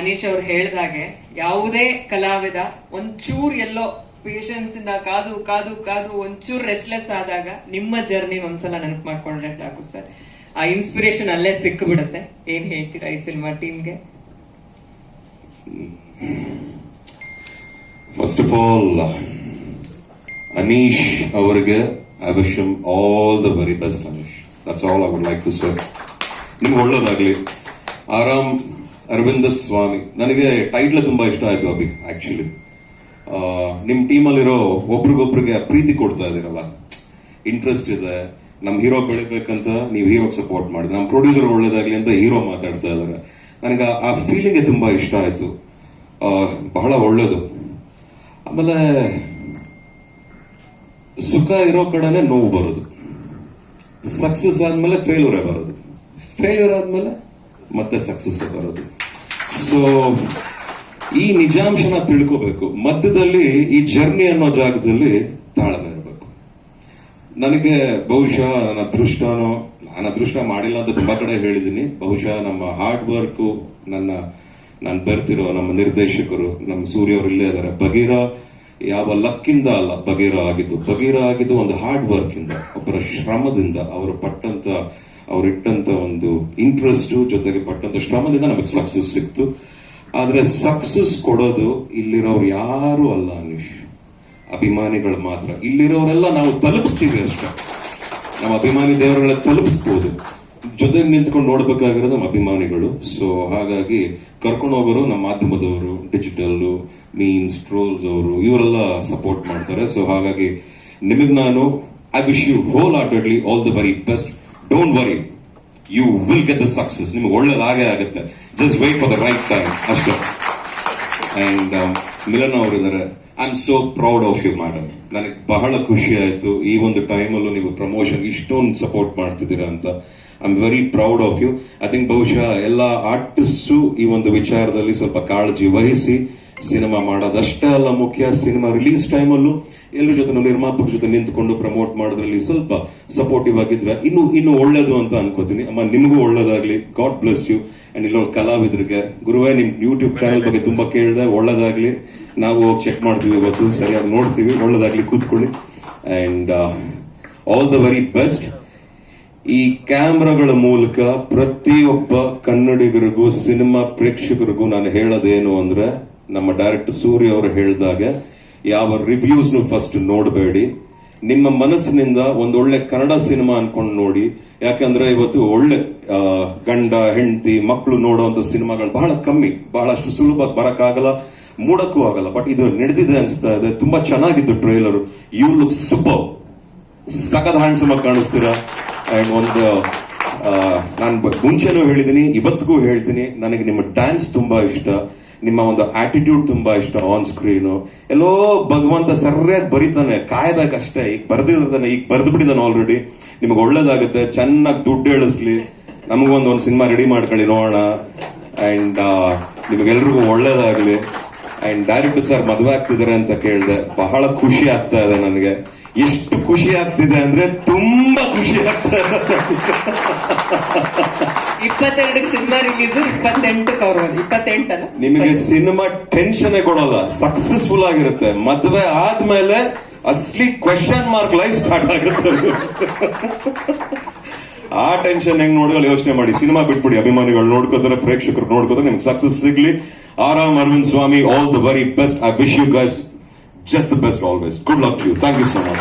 ಅನೀಶ್ ಅವ್ರು ಹೇಳ್ದಾಗೆ, ಯಾವುದೇ ಕಲಾವಿದ ಒಂಚೂರು ಎಲ್ಲೋ ಪೇಷನ್ಸ್ ಇಂದ ಕಾದು ಕಾದು ಕಾದು ಒಂಚೂರು ರೆಸ್ಟ್ಲೆಸ್ ಆದಾಗ ನಿಮ್ಮ ಜರ್ನಿ ಒಂದ್ಸಲ ನೆನಪು ಮಾಡ್ಕೊಂಡ್ರೆ ಸಾಕು ಸರ್. ಆ ಇನ್ಸ್ಪಿರೇಷನ್ ಅಲ್ಲೇ ಸಿಕ್ಬಿಡುತ್ತೆ. ಏನ್ ಹೇಳ್ತೀರಾ ಈ ಸಿನಿಮಾ ಟೀಮ್ಗೆ ಫಸ್ಟ್ ಆಫ್ ಆಲ್ ಅನೀಶ್ ಅವರಿಗೆ I wish all the very best Anish that's all I would like to sir ನಿಮ್ಗೆ ಒಳ್ಳೇದಾಗ್ಲಿ. ಆರಾಮ್. ಅರವಿಂದ ಸ್ವಾಮಿ. ನನಗೆ ಟೈಟ್ಲ್ ತುಂಬಾ ಇಷ್ಟ ಆಯ್ತು ಅಭಿ ಆಕ್ಚುಲಿ ನಿಮ್ ಟೀಮಲ್ಲಿರೋ ಒಬ್ರಿಗೊಬ್ರಿಗೆ ಪ್ರೀತಿ ಕೊಡ್ತಾ ಇದ್ದೀರಲ್ಲ ಇಂಟ್ರೆಸ್ಟ್ ಇದೆ. ನಮ್ಮ ಹೀರೋ ಬೆಳಿಬೇಕಂತ ನೀವು ಹೀರೋಗೆ ಸಪೋರ್ಟ್ ಮಾಡಿ ನಮ್ಮ ಪ್ರೊಡ್ಯೂಸರ್ ಒಳ್ಳೇದಾಗ್ಲಿ ಅಂತ ಹೀರೋ ಮಾತಾಡ್ತಾ ಇದ್ದಾರೆ. ನನಗೆ ಆ- ಫೀಲಿಂಗ್ ತುಂಬಾ ಇಷ್ಟ ಆಯ್ತು. ಬಹಳ ಒಳ್ಳೇದು. ಆಮೇಲೆ, ಸುಖ ಇರೋ ಕಡೆನೆ ನೋವು ಬರೋದು. ಸಕ್ಸಸ್ ಆದ್ಮೇಲೆ ಫೇಲ್ಯೂರೇ ಬರೋದು. ಫೇಲ್ಯೂರ್ ಆದ್ಮೇಲೆ ಮತ್ತೆ ಸಕ್ಸಸ್ ಬರೋದು. ಸೊ ಈ ನಿಜಾಂಶನ ತಿಳ್ಕೋಬೇಕು. ಮಧ್ಯದಲ್ಲಿ ಈ ಜರ್ನಿ ಅನ್ನೋ ಜಾಗದಲ್ಲಿ ತಾಳ್ಮೆ ಇರಬೇಕು. ನನಗೆ ಬಹುಶಃ ನನ್ನ ಅದೃಷ್ಟನೋ, ನಾನು ಅದೃಷ್ಟ ಮಾಡಿಲ್ಲ ಅಂತ ತುಂಬಾ ಕಡೆ ಹೇಳಿದ್ದೀನಿ. ಬಹುಶಃ ನಮ್ಮ ಹಾರ್ಡ್ ವರ್ಕ್ ನನ್ನ, ನಾನು ಬರ್ತಿರೋ ನಮ್ಮ ನಿರ್ದೇಶಕರು, ನಮ್ಮ ಸೂರ್ಯ ಅವರು ಇಲ್ಲೇ ಇದಾರೆ. ಬಗೀರ ಯಾವ ಲಕ್ಕಿಂದ ಅಲ್ಲ ಬಗೀರ ಆಗಿದ್ದು. ಬಗೀರ ಆಗಿದ್ದು ಒಂದು ಹಾರ್ಡ್ ವರ್ಕ್ ಇಂದ, ಒಬ್ಬರ ಶ್ರಮದಿಂದ, ಅವರು ಪಟ್ಟಂತ ಅವ್ರು ಇಟ್ಟಂತ ಒಂದು ಇಂಟ್ರೆಸ್ಟ್ ಜೊತೆಗೆ ಪಟ್ಟಂತ ಶ್ರಮದಿಂದ ನಮಗೆ ಸಕ್ಸಸ್ ಸಿಕ್ತು. ಆದ್ರೆ ಸಕ್ಸಸ್ ಕೊಡೋದು ಇಲ್ಲಿರೋರು ಯಾರು ಅಲ್ಲ ಅನೀಶ್. ಅಭಿಮಾನಿಗಳು ಮಾತ್ರ. ಇಲ್ಲಿರೋರೆಲ್ಲ ನಾವು ತಲುಪಿಸ್ತೀವಿ ಅಷ್ಟೇ. ನಮ್ಮ ಅಭಿಮಾನಿ ದೇವರುಗಳ ತಲುಪಿಸ್ಬೋದು. ಜೊತೆಗೆ ನಿಂತ್ಕೊಂಡು ನೋಡ್ಬೇಕಾಗಿರೋದು ನಮ್ಮ ಅಭಿಮಾನಿಗಳು. ಸೊ ಹಾಗಾಗಿ ಕರ್ಕೊಂಡು ಹೋಗೋರು ನಮ್ಮ ಮಾಧ್ಯಮದವರು ಡಿಜಿಟಲ್ ಮೀನ್ಸ್ ಟ್ರೋಲ್ಸ್ ಅವರು, ಇವರೆಲ್ಲ ಸಪೋರ್ಟ್ ಮಾಡ್ತಾರೆ. ಸೊ ಹಾಗಾಗಿ ನಿಮಗೆ ನಾನು I wish you wholeheartedly all the very best don't worry you will get the success ನಿಮ್ಗೆ ಒಳ್ಳೇದಾಗೇ ಆಗುತ್ತೆ. Just wait for the right time ಅಷ್ಟೇ. ಅಂಡ್ ಮಿಲನ್ ಅವರಿದ್ದಾರೆ. I am so proud of you madam ನನಗೆ ಬಹಳ ಖುಷಿ ಆಯಿತು. ಈ ಒಂದು ಟೈಮಲ್ಲೂ ನೀವು ಪ್ರಮೋಷನ್ ಇಷ್ಟೊಂದು ಸಪೋರ್ಟ್ ಮಾಡ್ತಿದ್ದೀರಾ ಅಂತ. I am very proud of you I think ಬಹುಶಃ ಎಲ್ಲ ಆರ್ಟಿಸ್ಟು ಈ ಒಂದು ವಿಚಾರದಲ್ಲಿ ಸ್ವಲ್ಪ ಕಾಳಜಿ ವಹಿಸಿ ಸಿನಿಮಾ ಮಾಡೋದಷ್ಟೇ ಅಲ್ಲ ಮುಖ್ಯ. ಸಿನಿಮಾ ರಿಲೀಸ್ ಟೈಮಲ್ಲೂ ಎಲ್ಲರ ಜೊತೆ ನಿರ್ಮಾಪಕ ಜೊತೆ ನಿಂತ್ಕೊಂಡು ಪ್ರಮೋಟ್ ಮಾಡೋದ್ರಲ್ಲಿ ಸ್ವಲ್ಪ ಸಪೋರ್ಟಿವ್ ಆಗಿದ್ರೆ ಇನ್ನು ಇನ್ನು ಒಳ್ಳೇದು ಅಂತ ಅನ್ಕೋತೀನಿ. ಅಮ್ಮ, ನಿಮಗೂ ಒಳ್ಳೇದಾಗ್ಲಿ. ಗಾಡ್ ಬ್ಲೆಸ್ ಯು ಅಂಡ್ ಇಲ್ಲೋ ಕಲಾವಿದರಿಗೆ, ಗುರುವೇ, ನಿಮ್ ಯೂಟ್ಯೂಬ್ ಚಾನಲ್ ಬಗ್ಗೆ ತುಂಬಾ ಕೇಳಿದೆ ಒಳ್ಳೇದಾಗ್ಲಿ. ನಾವು ಹೋಗಿ ಚೆಕ್ ಮಾಡ್ತೀವಿ ಇವತ್ತು, ಸರಿಯಾಗಿ ನೋಡ್ತೀವಿ. ಒಳ್ಳೇದಾಗ್ಲಿ ಕೂತ್ಕೊಳ್ಳಿ. And all the very best ಈ ಕ್ಯಾಮ್ರಾಗಳ ಮೂಲಕ ಪ್ರತಿಯೊಬ್ಬ ಕನ್ನಡಿಗರಿಗೂ, ಸಿನಿಮಾ ಪ್ರೇಕ್ಷಕರಿಗೂ ನಾನು ಹೇಳೋದೇನು ಅಂದ್ರೆ, ನಮ್ಮ ಡೈರೆಕ್ಟರ್ ಸೂರ್ಯ ಅವರು ಹೇಳಿದಾಗ ಯಾವ ರಿವ್ಯೂಸ್ ಫಸ್ಟ್ ನೋಡಬೇಡಿ. ನಿಮ್ಮ ಮನಸ್ಸಿನಿಂದ ಒಳ್ಳೆ ಕನ್ನಡ ಸಿನಿಮಾ ಅನ್ಕೊಂಡು ನೋಡಿ. ಯಾಕಂದ್ರೆ ಇವತ್ತು ಒಳ್ಳೆ ಗಂಡ, ಹೆಂಡತಿ ಮಕ್ಕಳು ನೋಡುವಂತ ಸಿನಿಮಾಗಳು ಬಹಳ ಕಮ್ಮಿ. ಬಹಳಷ್ಟು ಸುಲಭ ಬರಕ್ಕಾಗಲ್ಲ, ಮೂಡಕ್ಕೂ ಆಗಲ್ಲ. ಬಟ್ ಇದು ನಡೆದಿದೆ ಅನಿಸ್ತಾ ಇದೆ. ತುಂಬಾ ಚೆನ್ನಾಗಿತ್ತು ಟ್ರೈಲರ್ ಯು ಲುಕ್ ಸೂಪರ್ ಸಖದ ಹ್ಯಾಂಡ್ಸಮ್ ಕಾಣಿಸ್ತೀರಾ? ಅಂಡ್ ಒಂದು ನಾನು ಮುಂಚೆನೂ ಹೇಳಿದ್ದೀನಿ ಇವತ್ತಿಗೂ ಹೇಳ್ತೀನಿ. ನನಗೆ ನಿಮ್ಮ ಡ್ಯಾನ್ಸ್ ತುಂಬಾ ಇಷ್ಟ. ನಿಮ್ಮ ಒಂದು ಆಟಿಟ್ಯೂಡ್ ತುಂಬಾ ಇಷ್ಟ ಆನ್ ಸ್ಕ್ರೀನು ಎಲ್ಲೋ ಭಗವಂತ ಸರಿಯಾಗಿ ಬರೀತಾನೆ ಕಾಯ್ಬೇಕಷ್ಟೇ ಈಗ ಬರ್ದಿರ್ತಾನೆ ಈಗ ಬರ್ದು ಬಿಟ್ಟಿದ್ದಾನೆ ಆಲ್ರೆಡಿ ನಿಮಗೆ ಒಳ್ಳೇದಾಗುತ್ತೆ, ಚೆನ್ನಾಗಿ ದುಡ್ಡು ಎಳಿಸ್ಲಿ ನಮಗೊಂದು ಒಂದು ಸಿನಿಮಾ ರೆಡಿ ಮಾಡ್ಕೊಳ್ಳಿ, ನೋಡೋಣ. ಅಂಡ್ ನಿಮಗೆಲ್ರಿಗೂ ಒಳ್ಳೇದಾಗಲಿ. ಅಂಡ್ ಡೈರೆಕ್ಟರ್ ಸರ್ ಮದುವೆ ಆಗ್ತಿದ್ದಾರೆ ಅಂತ ಕೇಳಿದೆ, ಬಹಳ ಖುಷಿ ಆಗ್ತಾ ಇದೆ ನನಗೆ. ಎಷ್ಟು ಖುಷಿ ಆಗ್ತಿದೆ ಅಂದ್ರೆ ತುಂಬಾ ಖುಷಿ ಆಗ್ತಾ ಇಪ್ಪತ್ತೆರಡು ಸಿನಿಮಾ ರಿಲೀಸ್ ಇಪ್ಪತ್ತೆಂಟು ಕವರ್ ಇಪ್ಪತ್ತೆಂಟಲ್ಲ? ನಿಮಗೆ ಸಿನಿಮಾ ಟೆನ್ಷನ್ ಕೊಡಲ್ಲ ಸಕ್ಸಸ್ಫುಲ್ ಆಗಿರುತ್ತೆ. ಮದುವೆ ಆದ್ಮೇಲೆ ಅಸ್ಲಿ ಕ್ವೆಶನ್ ಮಾರ್ಕ್ ಲೈಫ್ ಸ್ಟಾರ್ಟ್ ಆಗುತ್ತೆ ಆ ಟೆನ್ಷನ್ ಹೆಂಗ್ ನೋಡ್ಕೊಳ್ಳಿ ಯೋಚನೆ ಮಾಡಿ. ಸಿನಿಮಾ ಬಿಟ್ಬಿಡಿ ಅಭಿಮಾನಿಗಳು ನೋಡ್ಕೋತಾರೆ ಪ್ರೇಕ್ಷಕರು ನೋಡ್ಕೋತಾರೆ ನಿಮ್ಗೆ ಸಕ್ಸಸ್ ಸಿಗ್ಲಿ. ಆರಾಮ್ Arvind Swami all the very best I wish you guys just the best always. Good luck to you. Thank you so much.